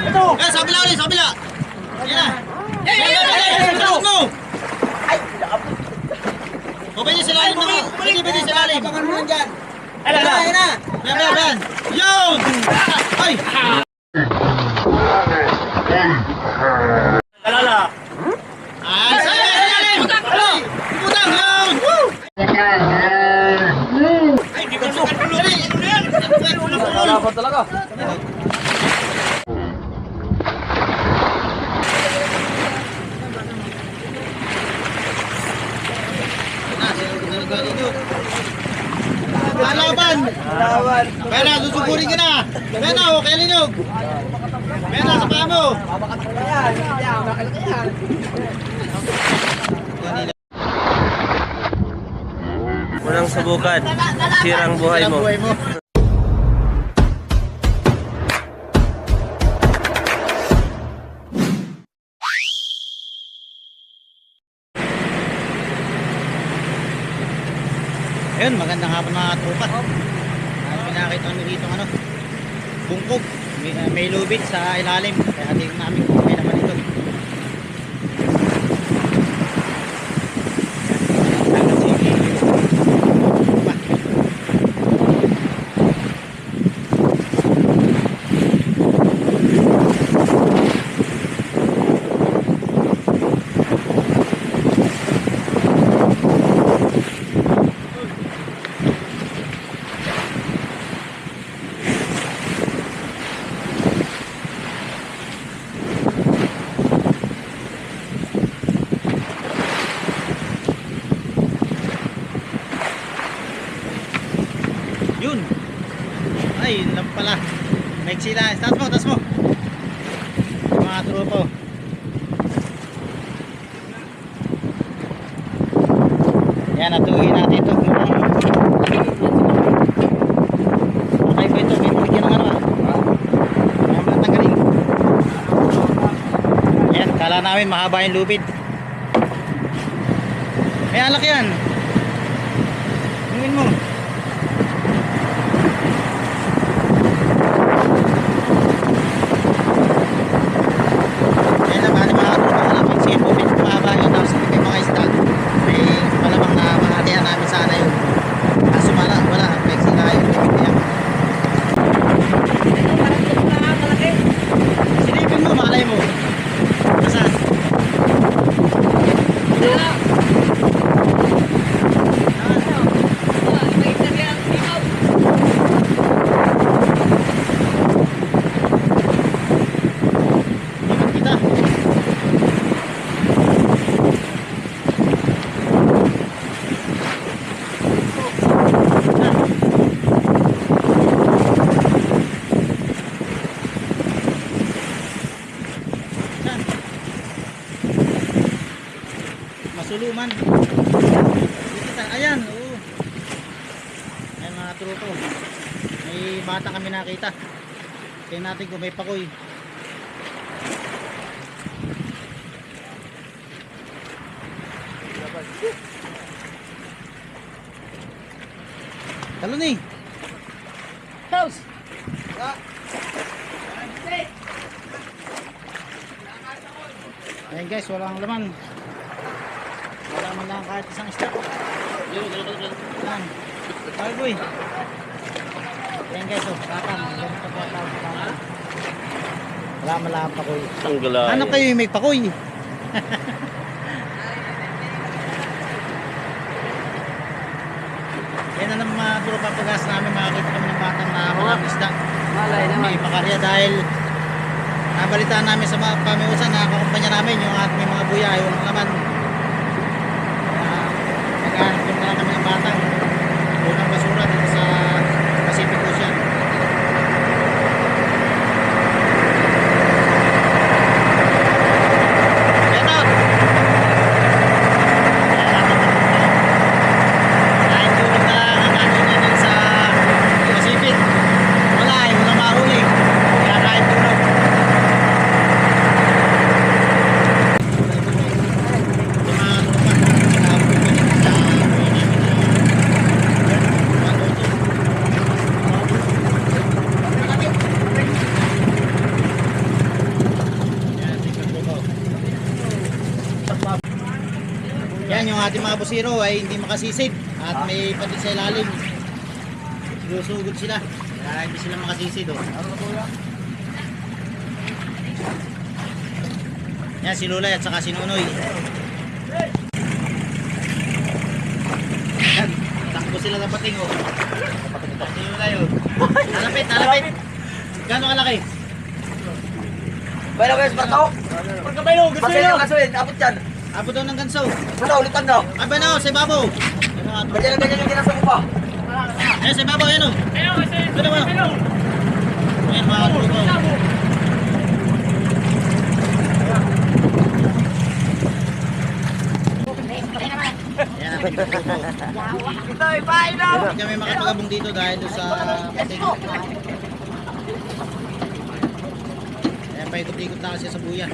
yun. Eh, sa kabila ulit, sa kabila. Yan na. Yan, yan, yan, yan. Sunod mo. Okay niya sila lalim mo. Pwede, pwede sila lalim. Abangan mo dyan. Ala, ala. Ayan na. Yan, yan, yan. Yun! Ay! Alala. Ay, sa lalim! Ay! Putang, yun! Woo! Ay, di ba sa kantulo? Ano yan? Wala pa talaga. Bena, susugurin ka na! Bena, o, kaya linog! Bena, sa paa mo! Unang subukan, sirang buhay mo. buhay mo. Ayun, magandang hapon mga tropa. Uh, pinakita kami dito ano, bungkog. May, ah, may lubid sa ilalim. Kaya tingnan namin kung may naman ito. Ano si tropa. Yun. Ay, yun lang pala. May sila. Taas mo, taas mo. Mga tropo. Yan, natuhin natin ito. Okay po ito. May bigyan ng ano ah. Mga matanggalin. Yan, kala namin mahaba yung lubid. May alak yan. Tingin mo. Kaya naman, mga tropa namin, sige po, medyo mahaba yun. Tapos may mga isda. May malamang na mahalihan namin sana yun. Kaso wala, wala. May sila yun. Yan. Silipin mo, malay mo. Nasaan? Ikot kita. Saan? Masuluman. Kita, ayan, oo. Mga truko. May bata kami nakita. Tingnan natin kung may pakoy. Talon eh. House. Ayan guys, walang laman. Wala man lang kahit isang isda. Yan. Ay boy. Ayan guys, oh, kakang. Ganito po ang kakang. Wala man lang pakoy. Ang gulay. Hanap kayo yung may pakoy. Yan na naman mga tropa pagas namin makakita kami ng batang na isda. Malay May naman. makarya dahil nabalitaan namin sa mga pamiusan na kakumpanya namin yung ating mga buya yung naman uh, naghahanap din na lang kami ng batang unang basura dito sa Pacific Ocean Get out! Kahit tulog na lang ang ating yan sa Pacific wala eh, walang mahuli kaya kahit tulog Yung mga tropa, sinabi ko din sa buhay namin na busiro ay hindi makasisid at may pati sa ilalim. Susugod sila. Kaya hindi sila makasisid. Oh. Yan si Lulay at saka si Nunoy. Yan, takbo sila sa pating oh. Si Lulay oh. Nalapit, nalapit. Gano'ng kalaki? Bayro kayo sa barko. Pagkabaylo, gusto nyo. kasuin. Abot dyan. Apo daw ng ganso. Wala, ulitan daw. Aba na sa ibabaw. Ganyan na ganyan yung ginasa mo pa. Ayan sa ibabaw, ayan oh. Oh. Ayan mga truko. Ayan ang truko. Ito, ipain na. Hindi kami makapagabong dito dahil doon sa pating. Ayan, paikot-ikot na kasi sa buya.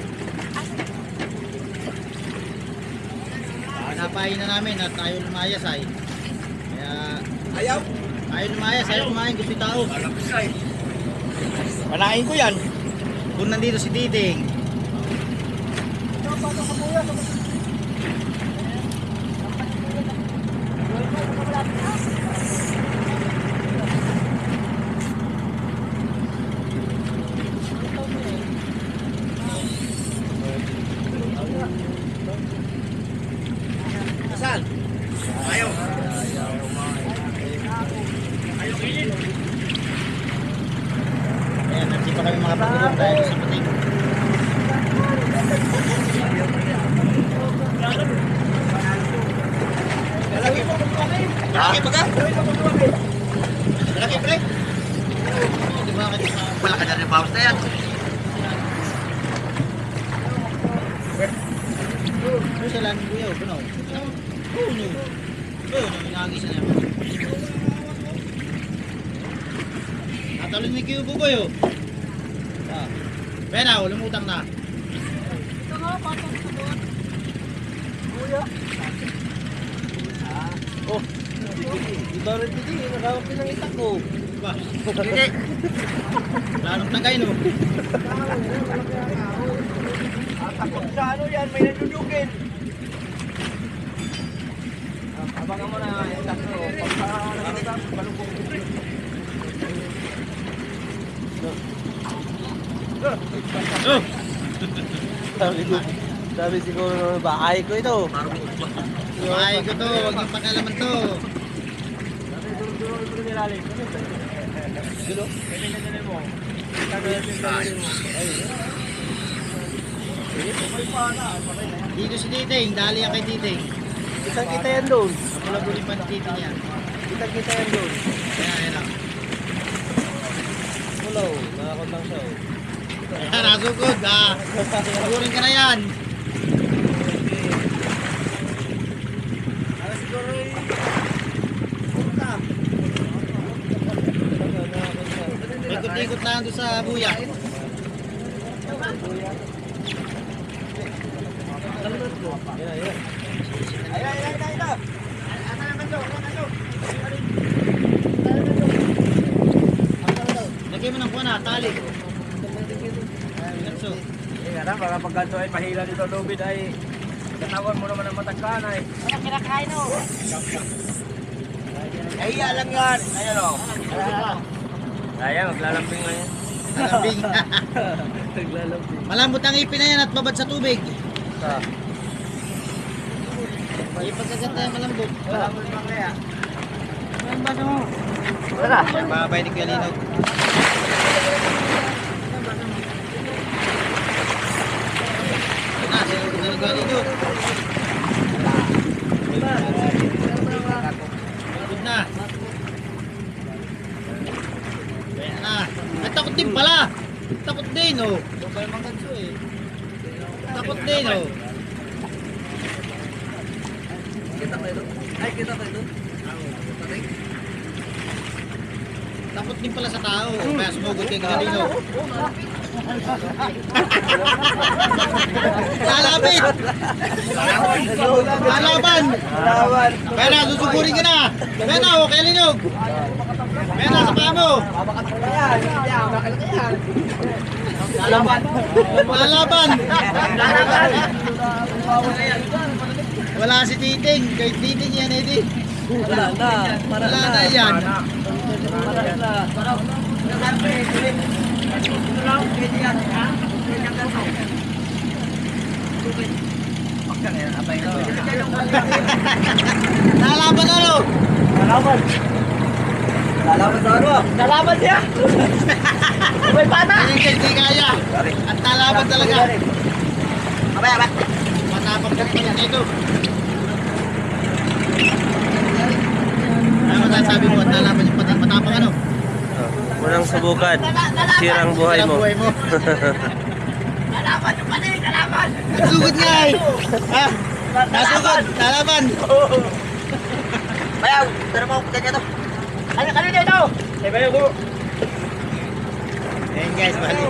Pinapain na namin at tayo lumayas ay. Kaya Ayaw. tayo lumayas, ayaw kumain, gusto yung tao. Panain ko yan. Kung nandito si Titing. Saan? Ayaw. Ayan, hindi pa kami makapagulong dahil sa pating. Laki pa ka? Malaki pre. Di ba kasi sa Malaki na rin bounce na yan. Ano sa kuya, naman. Natalon ni Kuya Buboy oh. Ah. Pena, lumutang na. Oh, Ito rin piti, nakawak din ng itak ko. ba? Hindi. Lalong tagay no. Takot sa ano yan, may nadudugin. Abangan mo na yung takot. Pagka balubong. Oh, Sabi ko, sabi siguro, bahay ko ito. ay ko to, wag yung pakalaman to. Dito si Titing, dali yan kay Titing. Kitang kita yan doon. Napulabunin pa ni Titing yan. Kitang kita yan doon. Ayan, ayan lang. Hello, nakakot lang siya. oh. Ayan, nasugod. Ah, sigurin ka na yan. Na doon sa buya. Yan, yan. Ayun, ayun, ayun, ayun. Lagay mo ng kuha na, tali. Ganso. Hindi na, baka pag ganito ay mahila dito lubid ay katawan mo naman ang matangkan ay. Ano kinakain o? Ay, lang yan. Ayan o. Ayan, maglalambing na yan. Malambing. Naglalambing. Malambot ang ipin na yan at babad sa tubig. Sa, Ipagkagat na yan malambot. Wala mo naman kaya. Ano ba mo? Tara. Yan, babay ni Kuya Linog. Sinugod na ni Kuya Linog. Sinugod na. Yan na. Ay, takot din pala. Takot din, oh. Takot din, oh. Kita tayo doon. Ay, kita tayo doon. Takot din pala sa tao. Kaya sumugod kay Kuya Linog. Lalapit! Lalaban! Lawan. Kaya na, susugurin ka na! Kaya na, oh, kaya linog! Kaya na, sa paa mo! Lalaban. Lalaban! Lalaban. Wala si Titing. Kay Titing yan, Eddie. Wala na. Wala na yan. Wala na. Nalaban na lo. Lalaban. Lalaban sa ano? Lalaban siya. May pana. Ganyan kay Di kaya. At nalaban talaga. Abay, abay. Matapang ka pa yan ito. Ano masasabi mo at nalaban yung patang matapang ano? Unang subukan. Sirang buhay mo. buhay mo. Lalaban yung pana, lalaban. Nasugod nga eh. Ha? Nasugod. Nalaban. Bayaw, tara mo, kanya to. Ano, ano dito? Eh, bayaw ko. Ayan guys, bali.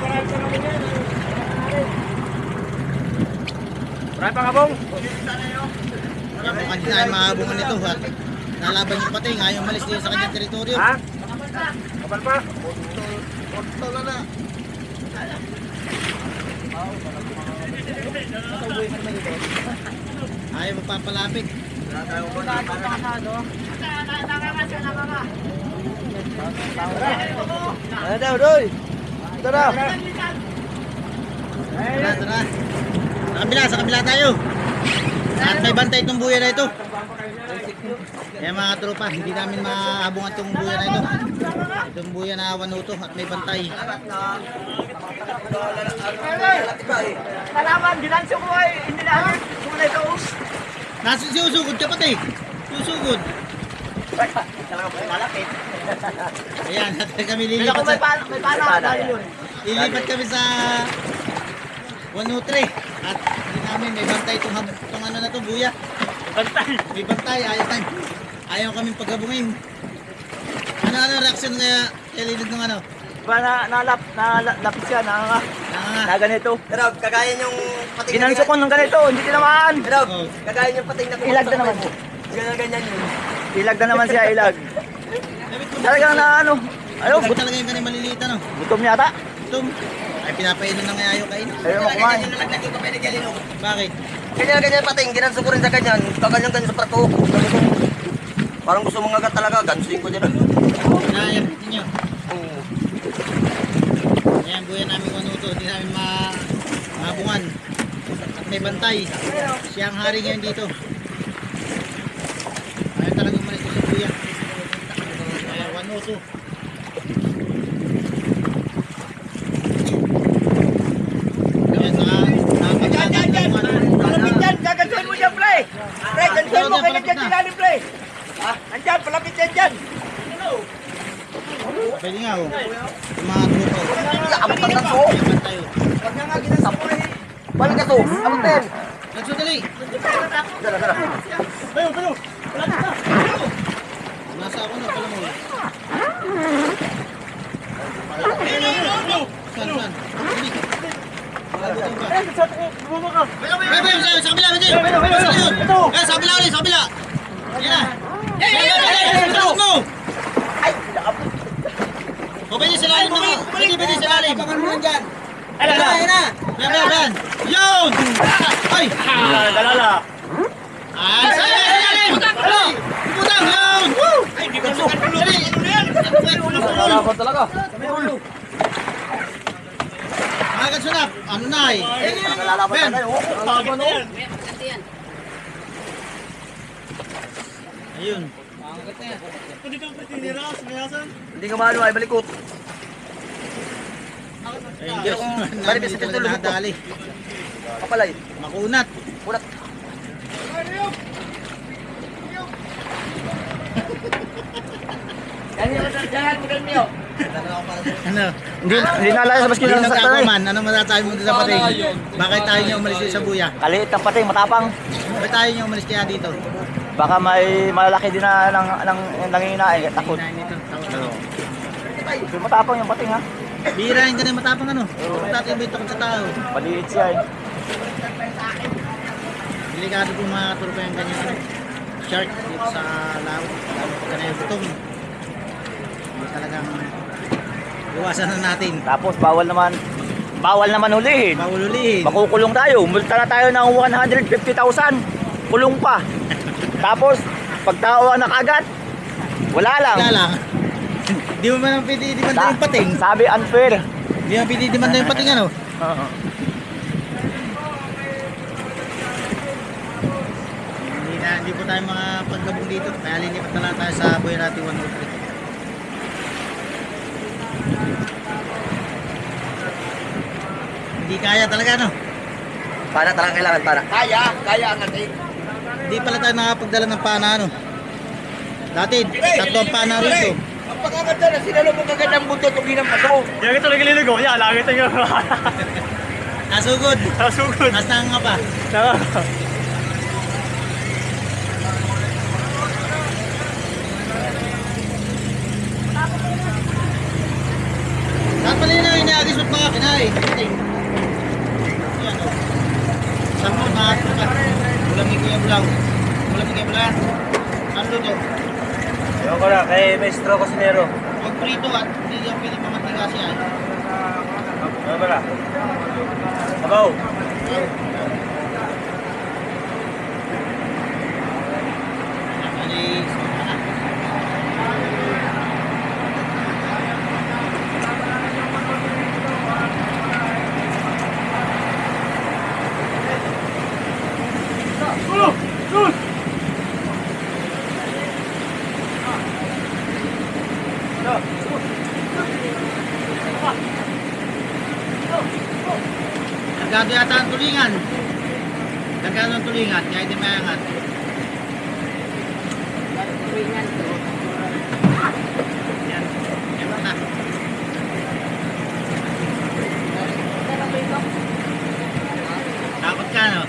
Marami pa kabong. Di tayo mahabungan nito ha. Nalaban yung pating, ayaw malis dito sa kanyang teritoryo. Ha? Kapal pa? Tala na. Ayaw magpapalapit. Ano daw, Doy? Ito na. Tara, tara. Sa kabila, sa kabila tayo. At may bantay itong buya na ito. Kaya mga tropa, hindi namin mahabungan itong buya na ito. Itong buya na wanuto at may bantay. Lalaban, dinansyo ko ay hindi na ako. Kung ito. Nasa susugod ka pati. Po, malapit. Ayan, at kami lilipat sa, may pana, may yun. lilipat kami sa 103. At hindi namin may bantay itong, itong ano na to, buya. Bantay. May bantay, ayaw tayo. Ayaw kami paghabungin. Ano ano reaction kaya kaya lilig ng ano? Ba na nalap, nalapit siya, na, Nanganga. na ganito. Pero kagaya yung pating Ginansyo ko ng ganito, hindi tinamaan. Pero Oh. kagaya yung pating na Ilag na naman. Ganyan ganyan yun. Ilag na naman siya, ilag. Talagang na ano, gut talaga yung ganun maliliit ano. gutom yata. Ito, ay pinapainom na nga ayaw kain. Ayaw mo kumain. Ganyan nalaglag yung kapay ni Galino. Bakit? Ganyan ganyan pating, ginanso ko rin sa ganyan. Kaganyan ganyan sa prato. Ko. Parang gusto mong agad talaga, gansuin ko din. Inaayam ninyo. Oo. Ayan, buya namin kung ano to. Hindi namin ma mahabungan. At may bantay. Siya ang hari ngayon dito. Ayaw talagang umalis ko sa buya. Kaya 102. Ayan, naka- Dyan, dyan, dyan! Palapit dyan! Gagansuin mo dyan, pre! Pre, gansuin mo! Kaya dyan sinalim, pre! Ha? Andyan, palapit dyan dyan! Pwede nga oh. Yung mga trupa oh. Abot ang tanso. May bantay oh. Huwag nga nga ginansa mo eh! Balik ka to. Abot din. Nagsudali! Dala, dala. Nasa ako na pala mo. Saan, saan? Hindi. Labutan ba? Ay, bay, sa sa kabila, hindi. Sa likod. Eh, sa kabila ulit, sa kabila. Yan na. Yan, yan, yan, yan, yan, sa likod mo. O, pwede sa lalim mo. Pwede, pwede sa lalim. Abangan mo yan dyan. Ala na! Yan, yan, yan. Yun! Ay! Dalala! Ay, sa lalim, sa lalim! Ay! Putang, yun! Woo! Ay, di ba sukat ulo? Dali! Lalaban talaga. Mga katsunap, ano na eh? Lalaban Ben. talaga. oh. Lalaban na yan. Ayun. Pwede kang pretinira, sumayasan. Hindi ka maano ay balikot. Ayun, Diyos. Bali, Namin bisa dito tulog ko. Kapalay. Makunat. Ulat. Ano? Hindi, hindi nalaya sa baskin Hindi sa sa man. Ano masasabi mo dito sa pating? Bakit tayo niyo umalis sa buya? Kaliit ang pating, matapang. Bakit tayo niyo umalis kaya dito? Baka may malalaki din na ng, ng, nangina eh, takot. Pero matapang yung pating ha. Na yung matapang ano? Dati yung takot sa tao. Paliit siya eh. Delikado po mga turpa yung ganyan ano. Shark dito sa pag ganyan butong. Talagang iwasan na natin. Tapos bawal naman, bawal naman hulihin. Bawal ulihin. Makukulong tayo. Multa na tayo ng 150,000. kulong pa. Tapos, pagtawa na kagat, wala lang. Wala lang. Di mo man ang pwede demanda yung pating. Sabi unfair. Di mo pwede demanda yung pating ano. Oo. Hindi na, hindi po tayo mga paggabong dito. Kaya lilipat na lang tayo sa Buenati 103. Hindi kaya talaga no. Pana talaga kailangan, pana. Kaya, kaya ang ating. Hindi pala tayo nakapagdala ng pana ano. Dati, tatlo ang pana rito. Ang pagkaganda na sinalo mo kagad ang buntot kung hinang paso. Yan ito lagi liligo. Yan, lagi ito yung... Nasugod. Nasugod. Mas na nga pa. Dapat pala yun ang inaagis mo mga kinain. Pating. Yan o. Saan mo mga tukat? Ulam ni Kuya Bulaw. Ulam ni Kuya Bulaw. Ano to? Ewan ko na, kay Maestro Cosinero. Huwag prito at hindi yung pili mga tigas yan. Ano ba na? Sabaw. Alis. Nagado yata ang tulingan. Tulingan, kaya hindi may angat. Yan. Yan na. Takot ka, no?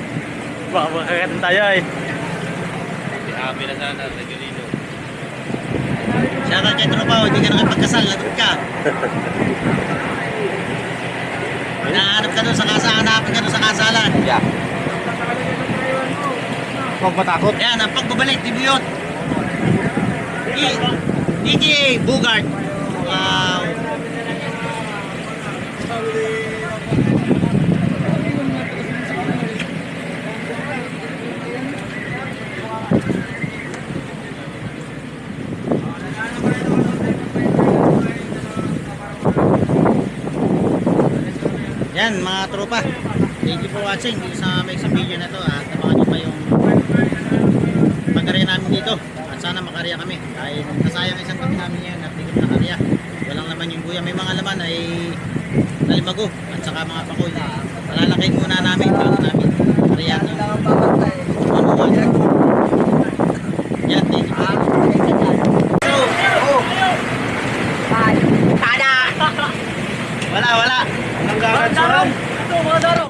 Baka makakatan tayo eh. Shout out kay Tropa, hindi ka nakipagkasal, lagot ka. Hinahanap ka doon sa kasa, hanapin ka doon sa kasalan. Yeah. Huwag matakot. Yan, ang pagbabalik. I- DJ Bugart. Wow. Yan mga tropa. Thank you for watching dito sa may isang video na to. At abangan nyo pa yung pagkarya namin dito. At sana makarya kami. Dahil nasayang isang gabi namin yan at hindi kami nakarya. Walang laman yung buya. May mga laman ay nalimago at saka mga pakoy. Palalakay muna namin bago namin karya yung ano yan. Thank you. Wala, wala. Ito, mga daro.